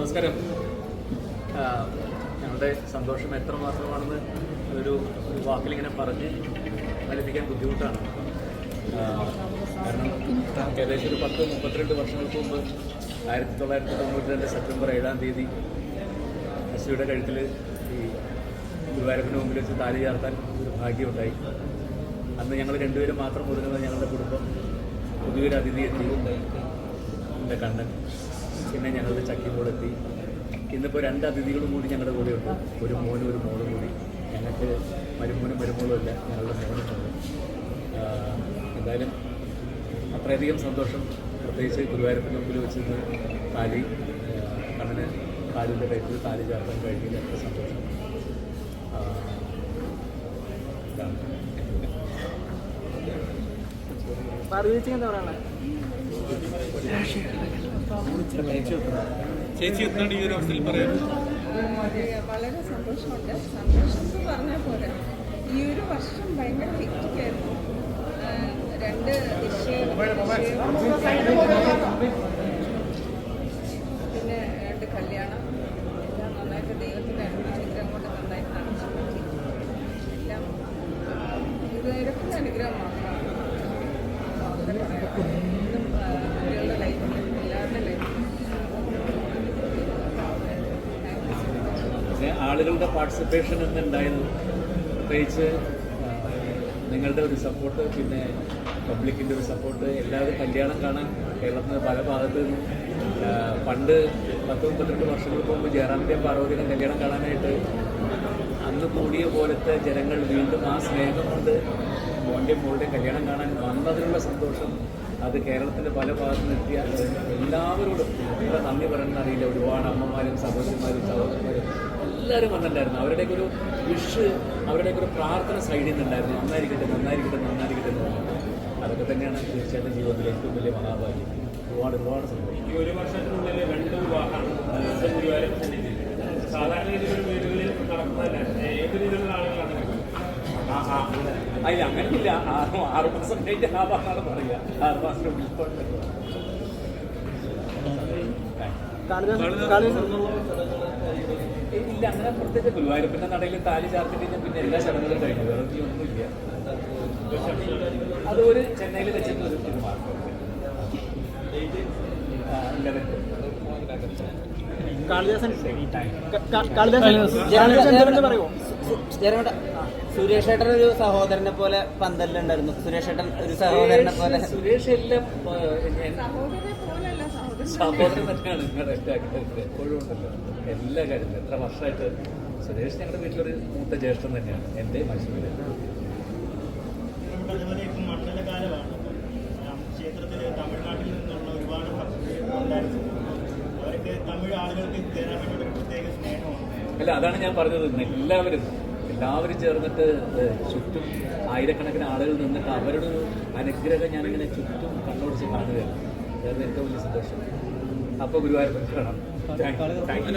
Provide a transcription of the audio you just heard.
നമസ്കാരം. ഞങ്ങളുടെ സന്തോഷം എത്രമാത്രമാണെന്ന് ഒരു ഒരു വാക്കിലിങ്ങനെ പറഞ്ഞ് ഫലിപ്പിക്കാൻ ബുദ്ധിമുട്ടാണ്. കാരണം ഏകദേശം ഒരു പത്ത് മുപ്പത്തിരണ്ട് വർഷങ്ങൾക്ക് മുമ്പ് ആയിരത്തി തൊള്ളായിരത്തി തൊണ്ണൂറ്റി രണ്ട് സെപ്റ്റംബർ ഏഴാം തീയതി അശ്വിയുടെ കഴുത്തിൽ ഈ ഗുരുവായൂരപ്പിന് മുമ്പിൽ വെച്ച് താലി ചേർത്താൻ ഒരു ഭാഗ്യമുണ്ടായി. അന്ന് ഞങ്ങൾ രണ്ടുപേരും മാത്രം ഒതുങ്ങുന്ന ഞങ്ങളുടെ കുടുംബം പുതിയൊരു അതിഥി എത്തി എന്റെ കണ്ണൻ. പിന്നെ ഞങ്ങളുടെ ചക്കിമ്പോൾ എത്തി ഇന്നിപ്പോൾ രണ്ട് അതിഥികളും കൂടി ഞങ്ങളുടെ കൂടെ ഉണ്ട് ഒരു മോനും ഒരു മോളും കൂടി. ഞങ്ങൾക്ക് മരുമോനും മരുമോളും അല്ല ഞങ്ങളുടെ മോനും മോളും. എന്തായാലും അത്രയധികം സന്തോഷം. പ്രത്യേകിച്ച് ഗുരുവായൂരപ്പൻ മുമ്പിൽ വെച്ച് ഇന്ന് താലി കണ്ണന് കാലിന്റെ കഴുത്തിൽ താലി ചേർക്കാൻ കഴിഞ്ഞതിൽ അത്ര സന്തോഷം. എന്താ പറയാനുള്ളത് ചേച്ചി എന്താണ് ഈ ഒരു അവസ്ഥയിൽ പറയുന്നത് വളരെ സന്തോഷമുണ്ട്. സന്തോഷം എന്ന് പറഞ്ഞാൽ പോരാ ഈ ഒരു വർഷം ഭയങ്കര ഹെക്റ്റിക്കായിരുന്നു രണ്ട് പിന്നെ രണ്ട് കല്യാണം എല്ലാം നന്നായിട്ട് ദൈവത്തിന്റെ അനുഗ്രഹം കൊണ്ട് നന്നായിട്ട് നടന്നു. എല്ലാം ഇത് ഇതൊക്കെ അനുഗ്രഹം മാത്രമാണ് അങ്ങനെ പറയാം. ഇന്നും ആ, കുട്ടികളുടെ ലൈഫിൽ എല്ലാവരുടെ ലൈഫിൽ പിന്നെ ആളുകളുടെ പാർട്ടിസിപ്പേഷൻ എന്നുണ്ടായിരുന്നു പ്രത്യേകിച്ച് നിങ്ങളുടെ ഒരു സപ്പോർട്ട് പിന്നെ പബ്ലിക്കിന്റെ ഒരു സപ്പോർട്ട് എല്ലാവരും കല്യാണം കാണാൻ കേരളത്തിന് പല ഭാഗത്ത് പണ്ട് പത്ത് മുപ്പത്തിരണ്ട് വർഷങ്ങൾക്ക് മുമ്പ് ജയറാമിന്റെയും പാർവതിയുടെ കല്യാണം കാണാനായിട്ട് അന്ന് കൂടിയ പോലത്തെ ജനങ്ങൾ വീണ്ടും ആ സ്നേഹം കൊണ്ട് മോന്റെയും മോളുടെയും കല്യാണം കാണാൻ വന്നതിനുള്ള സന്തോഷം അത് കേരളത്തിന്റെ പല ഭാഗത്തു നിന്നെത്തിയ എല്ലാവരോടും. എത്ര നന്ദി പറയണമെന്ന് അറിയില്ല. ഒരുപാട് അമ്മമാരും സഹോദരന്മാരും സഹോദരന്മാരും. എല്ലാവരും വന്നിട്ടുണ്ടായിരുന്നു. അവരുടെയൊക്കെ ഒരു വിഷ് അവരുടെയൊക്കെ ഒരു പ്രാർത്ഥന സൈഡിൽ നിന്നുണ്ടായിരുന്നു. നന്നായിരിക്കട്ടെ നന്നായിരിക്കട്ടെ നന്നായിരിക്കട്ടെ എന്ന് പറഞ്ഞു അതൊക്കെ തന്നെയാണ് തീർച്ചയായിട്ടും ജീവിതത്തിലെ ഏറ്റവും വലിയ മഹാഭാഗ്യം. ഒരുപാട് ഒരുപാട് സന്തോഷം. ഈ ഒരു വർഷത്തിനുള്ളിൽ രണ്ട് വിവാഹമാണ് സാധാരണ രീതിയിലുള്ള വീടുകളിൽ നടക്കുന്നതല്ല. ഏത് രീതിയിലുള്ള ആളുകളാണ് ആ, ആ. അതിൽ അങ്ങനെയില്ല. ആറ് ആറ് മാസം കഴിഞ്ഞ് ആവാന്നാണ് പറയുക ആറ് മാസം കാളിദാസൻ ഇല്ല അങ്ങനെ പ്രത്യേകിച്ച് ഗുരുവായൂരപ്പന്റെ നടയിൽ താലി ചാർത്തി കഴിഞ്ഞാൽ പിന്നെ എല്ലാ ചടങ്ങുകളും കഴിഞ്ഞു. വേറെ ഒന്നുമില്ല അത് ഒരു ചെന്നൈയിൽ വെച്ചിട്ട് ഒരു കാളിദാസൻ സുരേഷ് ഏട്ടൻ ഒരു സഹോദരനെ പോലെ പന്തലിലുണ്ടായിരുന്നു. സുരേഷ് ഏട്ടൻ ഒരു സഹോദരനെ പോലെ സുരേഷ് എല്ലാം സഹോദരൻ തന്നെയാണ് എല്ലാ കാര്യത്തിലും എപ്പോഴും ഉണ്ടല്ലോ. എല്ലാ കാര്യത്തിലും. എത്ര വർഷമായിട്ട് സുരേഷ് ഞങ്ങളുടെ വീട്ടിലൊരു മൂത്ത ജ്യേഷ്ഠൻ തന്നെയാണ്. എന്റെ മനുഷ്യന് ക്ഷേത്രത്തിൽ തമിഴ്നാട്ടിൽ നിന്നുള്ള ഒരുപാട് തമിഴ് ആളുകൾക്ക് പ്രത്യേക സ്നേഹമാണ്. അല്ല അതാണ് ഞാൻ പറഞ്ഞത്. എല്ലാവരും എല്ലാവരും ചേർന്നിട്ട് ചുറ്റും ആയിരക്കണക്കിന് ആളുകൾ നിന്നിട്ട് അവരുടെ ഒരു അനുഗ്രഹം ഞാനിങ്ങനെ ചുറ്റും കണ്ണോടിച്ച് കാണുകയാണ്. അതായിരുന്നു ഏറ്റവും വലിയ സന്തോഷം. അപ്പോൾ ഗുരുവായൂർ കാണാം താങ്ക് യു